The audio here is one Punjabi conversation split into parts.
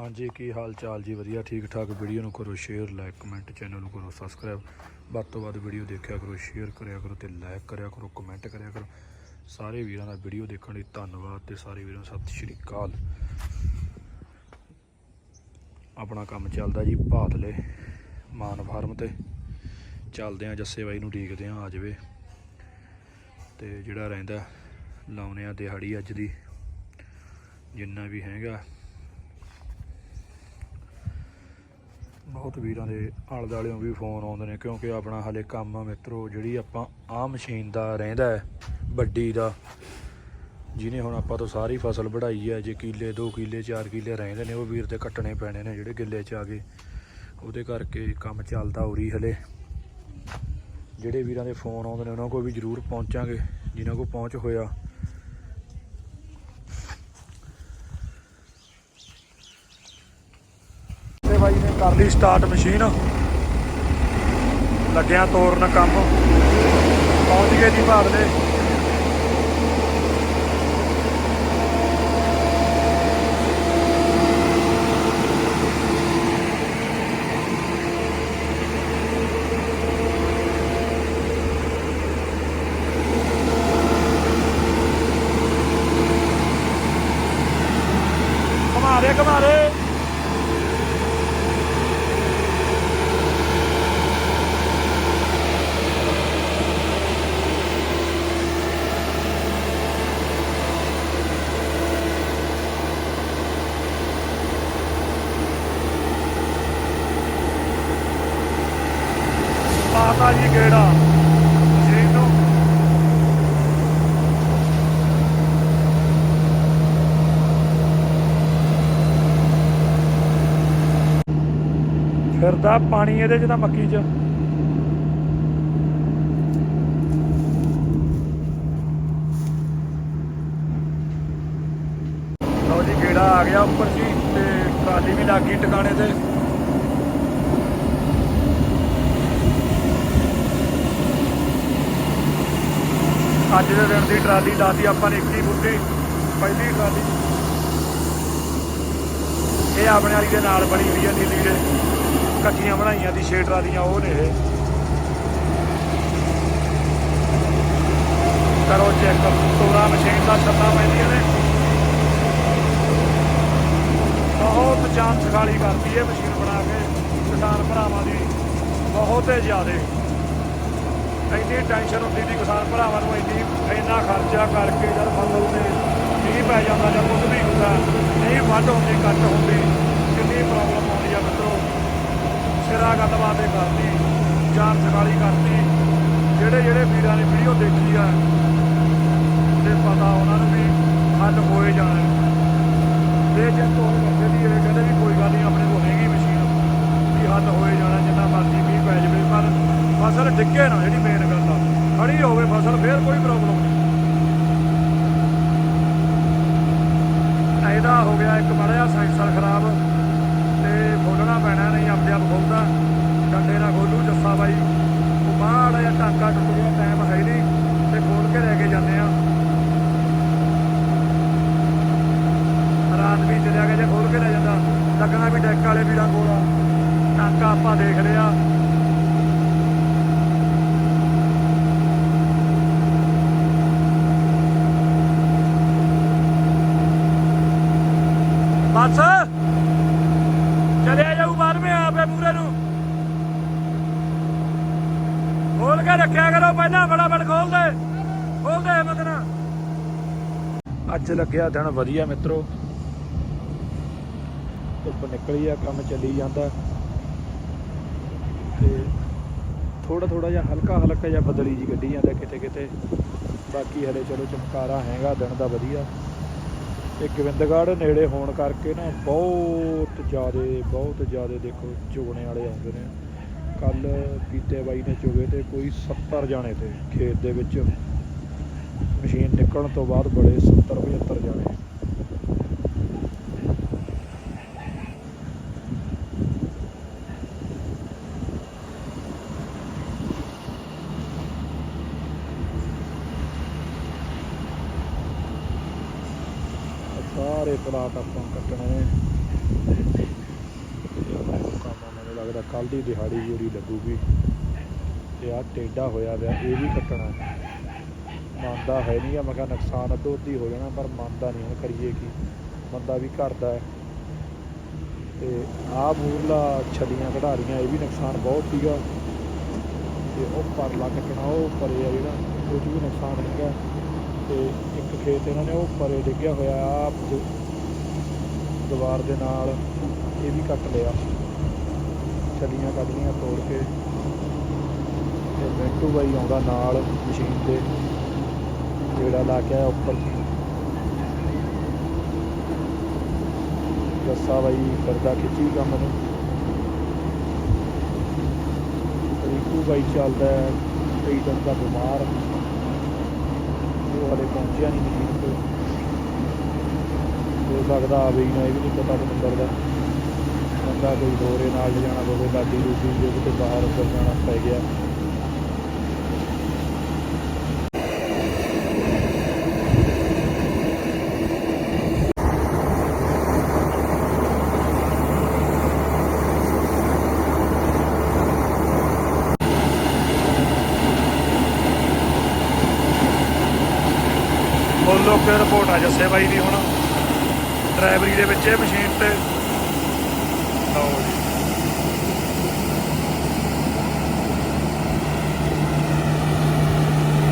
ਹਾਂਜੀ, ਕੀ ਹਾਲ ਚਾਲ ਜੀ? ਵਧੀਆ, ਠੀਕ ਠਾਕ। ਵੀਡੀਓ ਨੂੰ ਕਰੋ ਸ਼ੇਅਰ ਲਾਈਕ ਕਮੈਂਟ ਚੈਨਲ ਨੂੰ ਕਰੋ ਸਬਸਕ੍ਰਾਈਬ ਵੱਧ ਤੋਂ ਵੱਧ ਵੀਡੀਓ ਦੇਖਿਆ ਕਰੋ ਸ਼ੇਅਰ ਕਰਿਆ ਕਰੋ ਤੇ ਲਾਈਕ ਕਰਿਆ ਕਰੋ ਕਮੈਂਟ ਕਰਿਆ ਕਰੋ। ਸਾਰੇ ਵੀਰਾਂ ਦਾ ਵੀਡੀਓ ਦੇਖਣ ਲਈ ਧੰਨਵਾਦ ਤੇ ਸਾਰੇ ਵੀਰਾਂ ਨੂੰ ਸਤਿ ਸ਼੍ਰੀ ਅਕਾਲ। ਆਪਣਾ ਕੰਮ ਚੱਲਦਾ ਜੀ ਭਾਤਲੇ, ਮਾਨ ਫਾਰਮ ਤੇ। ਚੱਲਦੇ ਆ ਜੱਸੇ ਬਾਈ ਨੂੰ ਡੀਕਦੇ ਆ ਆ ਜਾਵੇ। ਤੇ ਜਿਹੜਾ ਰਹਿੰਦਾ ਲਾਉਨੇ ਆ ਦਿਹਾੜੀ ਅੱਜ ਦੀ। ਜਿੰਨਾ ਵੀ ਹੈਗਾ। ਬਹੁਤ ਵੀਰਾਂ ਦੇ ਆਲੇ ਦੁਆਲਿਓਂ ਵੀ ਫੋਨ ਆਉਂਦੇ ਨੇ, ਕਿਉਂਕਿ ਆਪਣਾ ਹਲੇ ਕੰਮ ਆ ਮਿੱਤਰੋ, ਜਿਹੜੀ ਆਪਾਂ ਆਹ ਮਸ਼ੀਨ ਦਾ ਰਹਿੰਦਾ ਹੈ, ਵੱਡੀ ਦਾ, ਜਿਹਨੇ ਹੁਣ ਆਪਾਂ ਤੋਂ ਸਾਰੀ ਫਸਲ ਵਢਾਈ ਹੈ, ਜੇ ਕਿੱਲੇ 2 ਕਿੱਲੇ 4 ਕਿੱਲੇ ਰਹਿੰਦੇ ਨੇ, ਉਹ ਵੀਰ ਤੇ ਕੱਟਣੇ ਪੈਣੇ ਨੇ ਜਿਹੜੇ ਗਿੱਲੇ 'ਚ ਆ ਗਏ ਉਹਦੇ ਕਰਕੇ ਕੰਮ ਚੱਲਦਾ ਉਰੀ ਹਲੇ। ਜਿਹੜੇ ਵੀਰਾਂ ਦੇ ਫੋਨ ਆਉਂਦੇ ਨੇ, ਉਹਨਾਂ ਕੋਲ ਵੀ ਜ਼ਰੂਰ ਪਹੁੰਚਾਂਗੇ, ਜਿਨ੍ਹਾਂ ਕੋਲ ਪਹੁੰਚ ਹੋਇਆ ਤੇ ਬਾਈ ਨੇ ਕਰ ਲਈ ਸਟਾਰਟ ਮਸ਼ੀਨ ਲੱਗਿਆ ਤੋਰਨ ਕੰਮ। ਪਹੁੰਚ ਗਏ ਜੀ ਬਾਦਲੇ ਕਮਾਰੇ ਕਮਾਰੇ ਮਾਤਾ ਜੀ ਕਿਹੜਾ ਮਸ਼ੀਨ ਨੂੰ ਫਿਰਦਾ ਪਾਣੀ ਇਹਦੇ ਚ ਤਾਂ ਮੱਕੀ ਚ। ਲਓ ਜੀ, ਗੇੜਾ ਆ ਗਿਆ ਉੱਪਰ ਜੀ ਤੇ ਟਰਾਲੀ ਵੀ ਲੱਗ ਗਈ ਟਿਕਾਣੇ ਤੇ। ਅੱਜ ਦੇ ਦਿਨ ਦੀ ਟਰਾਲੀ ਲਾਤੀ ਆਪਾਂ ਨੇ 21 ਬੁੱਢੀ ਪਹਿਲੀ ਟਰਾਲੀ। ਇਹ ਆਪਣੇ ਵਾਲੀ ਦੇ ਨਾਲ ਬਣੀ ਹੋਈ ਹੈ ਨੀਲੀ ਦੇ। ਕੱਚੀਆਂ ਬਣਾਈਆਂ ਦੀ ਸ਼ੇਡਰਾਂ ਦੀਆਂ ਉਹ ਨੇ ਇਹ। ਕਰੋ ਚੈੱਕ ਤੋਰਾ ਮਸ਼ੀਨ ਦਾ ਛੱਤਾਂ ਪੈਂਦੀਆਂ ਨੇ। ਬਹੁਤ ਜਾਨ ਸਖਾਲੀ ਕਰਦੀ ਹੈ ਮਸ਼ੀਨ ਬਣਾ ਕੇ, ਕਿਸਾਨ ਭਰਾਵਾਂ ਦੀ। ਬਹੁਤ ਹੀ ਜ਼ਿਆਦੇ। ਇੰਨੀ ਟੈਨਸ਼ਨ ਹੁੰਦੀ ਸੀ ਕਿਸਾਨ ਭਰਾਵਾਂ ਨੂੰ ਇੰਨੀ ਇੰਨਾ ਖਰਚਾ ਕਰਕੇ ਜਦ ਫਸਲ ਤੇ ਨਹੀਂ ਪੈ ਜਾਂਦਾ ਜਾਂ ਕੁਝ ਵੀ ਹੁੰਦਾ ਨਹੀਂ ਵੱਢ ਹੁੰਦੀ, ਕੱਟ ਹੁੰਦੀ ਕਿੰਨੀ ਪ੍ਰੋਬਲਮ ਆਉਂਦੀ ਆ ਮਿੱਤਰੋ ਸਿਰਾ ਗੱਲਬਾਤ ਇਹ ਕਰਦੀ ਜਾਨ ਸਖਾਲੀ ਕਰਦੀ ਜਿਹੜੇ ਜਿਹੜੇ ਵੀਰਾਂ ਨੇ ਵੀਡੀਓ ਦੇਖੀ ਆ, ਤੇ ਪਤਾ ਉਹਨਾਂ ਨੂੰ ਵੀ ਹੱਲ ਹੋਏ ਜਾਣਾ ਦੇ ਜੇ ਤੋਂ ਕਰਦੇ ਦੀ ਇਹ ਕਹਿੰਦੇ ਵੀ ਕੋਈ ਗੱਲ ਨਹੀਂ, ਆਪਣੇ ਕੋਲ ਹੈਗੀ ਮਸ਼ੀਨ ਵੀ ਹੱਲ ਹੋਏ ਜਾਣਾ, ਜਿੰਨਾ ਮਰਜ਼ੀ ਮੀਂਹ ਪੈ ਜਾਵੇ, ਪਰ ਫਸਲ ਡਿੱਗੇ ਨਾ, ਜਿਹੜੀ ਮੇਨ ਗੱਲ ਆ। ਖੜੀ ਹੋਵੇ ਫਸਲ, ਫੇਰ ਕੋਈ ਪ੍ਰੋਬਲਮ ਨਹੀਂ। ਇਹਦਾ ਹੋ ਗਿਆ ਇੱਕ ਮਾੜਾ ਜਿਹਾ ਸੈਂਸਰ ਖਰਾਬ, ਤੇ ਖੋਲਣਾ ਪੈਣਾ, ਨਹੀਂ ਆਪਦੇ ਆਪ ਖੋਲਦਾ ਡੰਡੇ ਨਾਲ ਖੋਲੂ ਜੱਸਾ ਬਾਈ। ਉਹ ਮਾੜਾ ਜਿਹਾ ਟਾਂਕਾ ਟੁੱਟ ਗਿਆ ਟਾਈਮ ਹੈ ਨਹੀਂ ਤੇ ਖੋਲ ਕੇ ਲੈ ਕੇ ਜਾਂਦੇ ਆ। ਰਾਤ ਵੀ ਚਲਿਆ ਗਿਆ, ਜੇ ਖੋਲ ਕੇ ਲੈ ਜਾਂਦਾ, ਲੱਗਣਾ ਵੀ ਡੈਕ ਵਾਲੇ ਵੀਰਾਂ ਕੋਲ ਆ। ਟਾਂਕਾ ਆਪਾਂ ਦੇਖ ਲਿਆ ਬਸ ਚਲੇ ਜਾਊ ਬਾਹਰ ਮੇ ਆਪੇ ਪੂਰੇ ਨੂੰ ਖੋਲ ਕੇ ਰੱਖਿਆ ਕਰੋ ਪਹਿਲਾਂ, ਫਟਾਫਟ ਖੋਲ ਦੇ। ਖੋਲ ਦੇ ਹਿੰਮਤ ਨਾਲ। ਅੱਜ ਲੱਗਿਆ ਦਿਨ ਵਧੀਆ ਮਿੱਤਰੋ। ਧੁੱਪ ਨਿਕਲੀ ਆ, ਕੰਮ ਚੱਲੀ ਜਾਂਦਾ। ਤੇ ਥੋੜਾ ਥੋੜਾ ਜਿਹਾ ਹਲਕਾ ਹਲਕਾ ਜਿਹਾ ਬਦਲੀ ਜੀ ਗੱਡੀ ਜਾਂਦਾ ਕਿਤੇ ਕਿਤੇ। ਬਾਕੀ ਹਲੇ ਚਲੋ ਚਮਕਾਰਾ ਹੈਗਾ, ਦਿਨ ਦਾ ਵਧੀਆ। ਤੇ ਗੋਬਿੰਦਗੜ੍ਹ ਨੇੜੇ ਹੋਣ ਕਰਕੇ ਨਾ ਬਹੁਤ ਜ਼ਿਆਦੇ ਬਹੁਤ ਜ਼ਿਆਦੇ ਦੇਖੋ, ਝੋਨੇ ਵਾਲੇ ਆਉਂਦੇ ਨੇ। ਕੱਲ ਪੀਤੇ ਬਾਈ ਨੇ ਚੁਗੇ ਤੇ ਕੋਈ 70 ਜਾਣੇ ਤੇ ਖੇਤ ਦੇ ਵਿੱਚ ਮਸ਼ੀਨ ਨਿਕਲਣ ਤੋਂ ਬਾਅਦ ਬੜੇ 70 75 ਜਾਣੇ। ਸਾਰੇ ਪਲਾਟ ਆਪਾਂ ਕੱਟਣੇ ਨੇ। ਲੱਗਦਾ ਕੱਲ ਦੀ ਦਿਹਾੜੀ ਜਿਹੜੀ ਲੱਗੂਗੀ। ਤੇ ਆ ਟੇਡਾ ਹੋਇਆ ਪਿਆ ਇਹ ਵੀ ਕੱਟਣਾ। ਮੰਨਦਾ ਹੈ ਨਹੀਂ ਆ, ਮੈਂ ਕਿਹਾ ਨੁਕਸਾਨ ਅੱਧੋ ਅੱਧੀ ਹੋ ਜਾਣਾ, ਪਰ ਮੰਨਦਾ ਨਹੀਂ, ਹੁਣ ਕਰੀਏ ਕੀ? ਬੰਦਾ ਵੀ ਕਰਦਾ ਹੈ। ਤੇ ਆਹ ਮੂਰਲਾ ਛਲੀਆਂ ਕਢਾਰੀਆਂ, ਇਹ ਵੀ ਨੁਕਸਾਨ ਬਹੁਤ ਸੀਗਾ। ਤੇ ਉਹ ਪਰਲਾ ਕੱਟਣਾ ਉਹ ਪਰੇ ਆ ਜਿਹੜਾ ਉਹ ਵੀ ਨੁਕਸਾਨ ਹੈਗਾ ਤੇ ਇੱਕ ਖੇਤ ਇਹਨਾਂ ਨੇ ਉਹ ਪਰੇ ਡਿੱਗਿਆ ਹੋਇਆ ਆ ਦੀਵਾਰ ਦੇ ਨਾਲ ਇਹ ਵੀ ਕੱਟ ਲਿਆ। ਛਲੀਆਂ ਕੱਢ ਤੋੜ ਕੇ ਤੇ ਮਿੰਟੂ ਬਾਈ ਆਉਂਦਾ ਨਾਲ ਮਸ਼ੀਨ ਤੇ, ਜਿਹੜਾ ਲਾ ਕੇ ਆਇਆ ਉੱਪਰ ਜੱਸਾ ਬਾਈ ਕਰਦਾ ਖਿੱਚੀ ਕੰਮ ਨੂੰ। ਰਿੰਕੂ ਬਾਈ ਚੱਲਦਾ ਕਈ ਦਿਨ ਦਾ ਬਿਮਾਰ। ਉਹ ਹਲੇ ਪਹੁੰਚਿਆ ਨਹੀਂ ਮਸ਼ੀਨ ਤੇ। ਹੋ ਸਕਦਾ ਆਵੇ ਹੀ ਨਾ, ਇਹ ਵੀ ਨਹੀਂ ਪਤਾ ਨੰਬਰ ਦਾ। ਬੰਦਾ ਕੋਈ ਹੋਰੇ ਨਾਲ ਲਿਜਾਣਾ ਪਵੇ ਲਾਡੀ ਰੂਡੀ ਜੇ ਕਿਤੇ ਬਾਹਰ ਉੱਪਰ ਜਾਣਾ ਪੈ ਗਿਆ। ਫੁੱਲ ਓਕੇ ਰਿਪੋਰਟ ਆ, ਜੱਸੇ ਬਾਈ ਦੀ ਹੁਣ। ਡਰਾਈਵਰੀ ਦੇ ਵਿੱਚ ਇਹ ਮਸ਼ੀਨ ਤੇ ਲਓ ਜੀ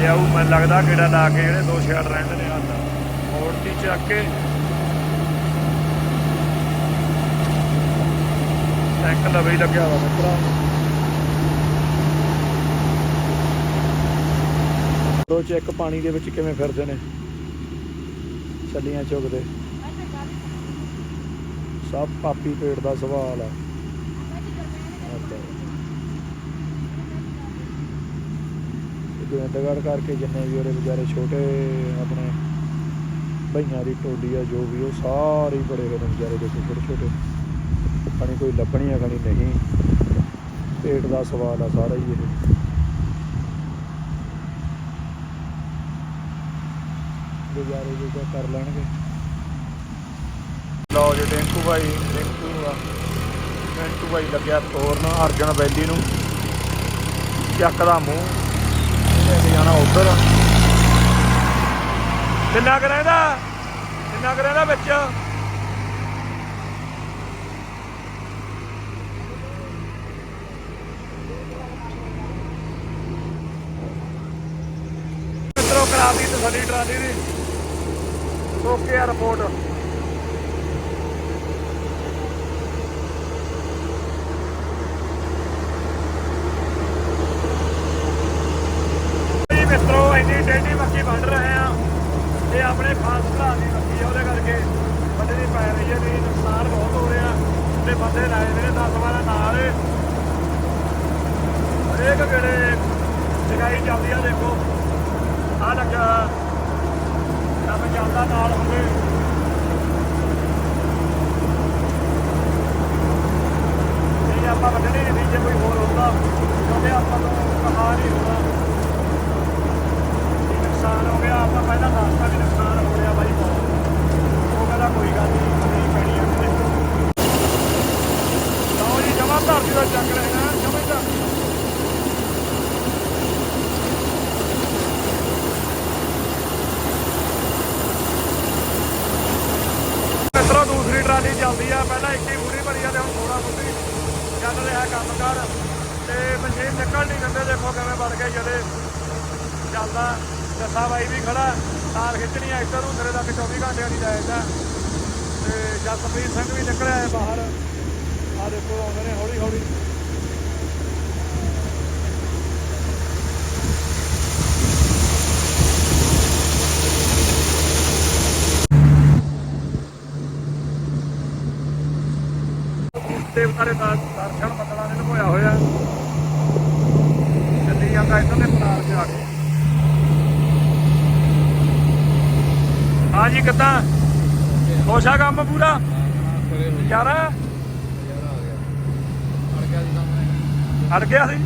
ਲਿਆਉ ਮੈਨੂੰ ਲੱਗਦਾ ਕਿਹੜਾ ਲਾ ਕੇ ਜਿਹੜੇ ਦੋ ਛੇੜ ਰਹਿੰਦੇ ਨੇ ਹੱਥ। ਮੋੜਤੀ ਚੱਕ ਕੇ। ਟੈਂਕ ਲਵੇ ਲੱਗਿਆ ਵਾ ਮਿੱਤਰਾ ਦੋ ਚੈੱਕ ਪਾਣੀ ਦੇ ਵਿੱਚ ਕਿਵੇਂ ਫਿਰਦੇ ਨੇ? ਛੱਲੀਆਂ ਚੁਗਦੇ। ਸਭ ਪਾਪੀ ਪੇਟ ਦਾ ਸਵਾਲ ਹੈ। ਗੋਬਿੰਦਗੜ੍ਹ ਕਰਕੇ ਜਿੰਨੇ ਵੀ ਉਹਦੇ ਵਿਚਾਰੇ ਛੋਟੇ ਆਪਣੇ ਭਈਆਂ ਦੀ ਟੋਲੀ ਆ, ਜੋ ਵੀ ਉਹ ਸਾਰੇ ਬੜੇ ਹੋਏ ਨੇ ਵਿਚਾਰੇ ਦੇ ਛੋਟੇ ਛੋਟੇ। ਕਣੀ ਕੋਈ ਲੱਭਣੀ ਆ, ਕਣੀ ਨਹੀਂ। ਪੇਟ ਦਾ ਸਵਾਲ ਆ ਸਾਰਾ ਹੀ ਇਹ। ਗੁਜ਼ਾਰੇ ਜੋ ਕਰ ਲੈਣਗੇ। ਲਓ ਜੀ ਟੈਂਕੂ ਭਾਈ ਟੈਂਕੂ ਆ। ਟੈਂਕੂ ਭਾਈ ਲੱਗਿਆ ਤੋਰਨ ਅਰਜਨ ਵੈਲੀ ਨੂੰ। ਚੱਕਦਾ ਮੂੰਹ। ਲੈ ਕੇ ਜਾਣਾ ਉਧਰ। ਕਿੰਨਾ ਕੁ ਰਹਿੰਦਾ? ਕਿੰਨਾ ਕੁ ਰਹਿੰਦਾ ਵਿੱਚ? ਮਿੱਤਰੋ ਕਰਾਤੀ ਤਸੱਲੀ ਟਰਾਲੀ ਦੀ। ਓਕੇ ਰਿਪੋਰਟ ਜੀ ਮਿੱਤਰੋ ਇੰਨੀ ਟੈਂਡੀ ਮੱਕੀ ਵੱਢ ਰਹੇ ਆ ਇਹ ਆਪਣੇ ਖਾਸ ਭਰਾ ਦੀ ਮੱਕੀ ਆ ਉਹਦੇ ਕਰਕੇ ਵੱਢਣੀ ਪੈ ਰਹੀ ਹੈ ਨਹੀਂ ਨੁਕਸਾਨ ਬਹੁਤ ਹੋ ਰਿਹਾ ਤੇ ਬੰਦੇ ਲਾਏ ਨੇ 10 12 ਨਾਲ ਹਰੇਕ ਗੇੜੇ ਜਗਾਈ ਚੱਲਦੀ ਆ ਦੇਖੋ। ਆ ਲੱਗਾ ਕੰਮ ਚੱਲਦਾ ਨਾਲ ਹੁੰਦੇ ਇਹ ਆਪਾਂ ਵੱਢਣੀ ਨਹੀਂ ਜੇ ਕੋਈ ਹੋਰ ਹੁੰਦਾ ਕਿਉਂਕਿ ਆਪਾਂ ਨੂੰ ਕਹਾ ਨਹੀਂ ਹੋਣਾ ਵੀ ਨੁਕਸਾਨ ਹੋ ਗਿਆ ਆਪਾਂ ਪਹਿਲਾਂ ਦੱਸਤਾ ਵੀ ਨੁਕਸਾਨ ਹੋ ਰਿਹਾ ਬਾਈ ਬਹੁਤ ਉਹ ਕਹਿੰਦਾ ਕੋਈ ਗੱਲ ਨਹੀਂ ਨਹੀਂ ਪੈਣੀ ਆ ਲਓ ਜੀ ਜਮਾ ਧਰਤੀ ਦਾ ਚੱਕ ਰਹੇ ਨਾ ਜਮਾ ਧਰਤੀ ਦਾ। ਮਿੱਤਰੋ ਦੂਸਰੀ ਟਰਾਲੀ ਚੱਲਦੀ ਆ ਪਹਿਲਾਂ ਇੱਕ ਹੀ ਬੁੜੀ ਭਰੀ ਆ ਤੇ ਹੁਣ 16 ਬੁੱਢੀ ਚੱਲ ਰਿਹਾ ਕੰਮ ਕਰ ਤੇ ਨਿਕਲ ਨਹੀਂ ਦਿੰਦੇ, ਦੇਖੋ ਕਿਵੇਂ ਬਣ ਗਏ ਜਦੇ ਚੱਲਦਾ। ਜੱਸਾ ਬਾਈ ਵੀ ਖੜਾ, ਤਾਰ ਖਿੱਚਣੀ ਆ, ਇੱਧਰ ਨੂੰ ਸਿਰੇ ਤੱਕ 24 ਘੰਟਿਆਂ ਦੀ ਜਾਇਦਾ ਤੇ ਜਸਪ੍ਰੀਤ ਸਿੰਘ ਵੀ ਨਿਕਲਿਆ ਹੈ ਬਾਹਰ। ਆ ਦੇਖੋ, ਆਉਂਦੇ ਨੇ ਹੌਲੀ ਹੌਲੀ ਦੇਵਤਾ ਦੇ ਦਰਸ਼ਨ ਬੱਦਲਾਂ ਨੇ ਲੁਕੋਇਆ ਹੋਇਆ। ਜਾਂਦਾ ਇੱਧਰ ਦੇ ਪਨਾਰ ਤੇ ਆ ਕੇ। ਹਾਂਜੀ ਕਿੱਦਾਂ? ਖੁਸ਼ ਆ ਕੰਮ ਪੂਰਾ? ਯਾਰ? ਅੜ ਗਿਆ ਸੀ?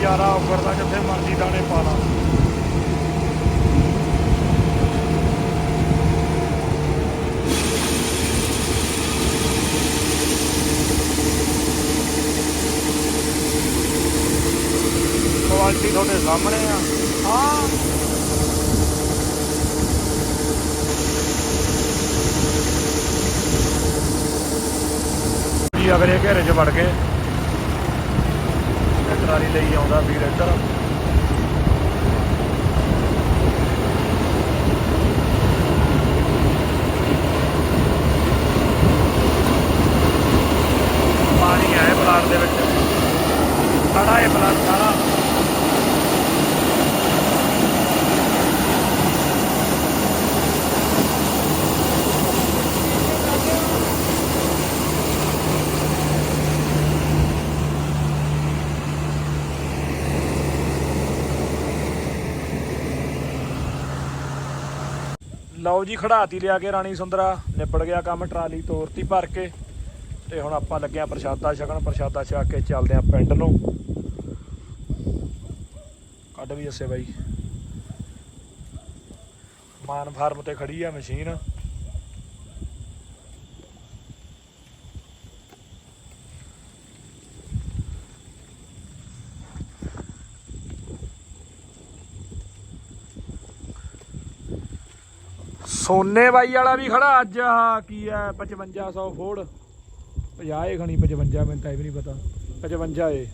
ਨਜ਼ਾਰਾ ਉੱਪਰ ਦਾ ਜਿੱਥੇ ਮਰਜ਼ੀ ਦਾਣੇ ਪਾ ਲਾ। ਕੁਆਲਿਟੀ ਤੁਹਾਡੇ ਸਾਹਮਣੇ ਆ। ਹਾਂ। ਜੀ, ਅਗਲੇ ਘੇਰੇ 'ਚ ਵੜ ਗਏ। ਤੇ ਲਈ ਆਉਂਦਾ ਵੀਰ ਇੱਧਰ ਪਾਣੀ ਆਏ ਪਲਾਟ ਦੇ ਵਿੱਚ ਸਾਰਾ ਇਹ ਪਲਾਟ ਸਾਰਾ ਲਓ ਜੀ ਖੜਾਤੀ ਲਿਆ ਕੇ ਰਾਣੀ ਸੁੰਦਰਾ। ਨਿਪੜ ਗਿਆ ਕੰਮ, ਟਰਾਲੀ ਤੋਰਤੀ ਭਰ ਕੇ। ਤੇ ਹੁਣ ਆਪਾਂ ਲੱਗਿਆ ਪ੍ਰਸ਼ਾਦਾ ਛਕਣ, ਪ੍ਰਸ਼ਾਦਾ ਛਕ ਕੇ ਚੱਲਦੇ ਆਂ ਪਿੰਡ ਨੂੰ। ਕੱਢ ਵੀ ਦੱਸੇ ਬਾਈ। ਮਾਨ ਫਾਰਮ ਤੇ ਖੜੀ ਆ ਮਸ਼ੀਨ। ਸੋਨੇ ਬਾਈ ਵਾਲਾ ਵੀ ਖੜਾ ਅੱਜ, ਆਹ ਕੀ ਹੈ 5500 ਫੋੜ 50 ਖਣੀ 55 ਮੈਨੂੰ ਤਾਂ ਇਹ ਵੀ ਨਹੀਂ ਪਤਾ। 55 ਏ।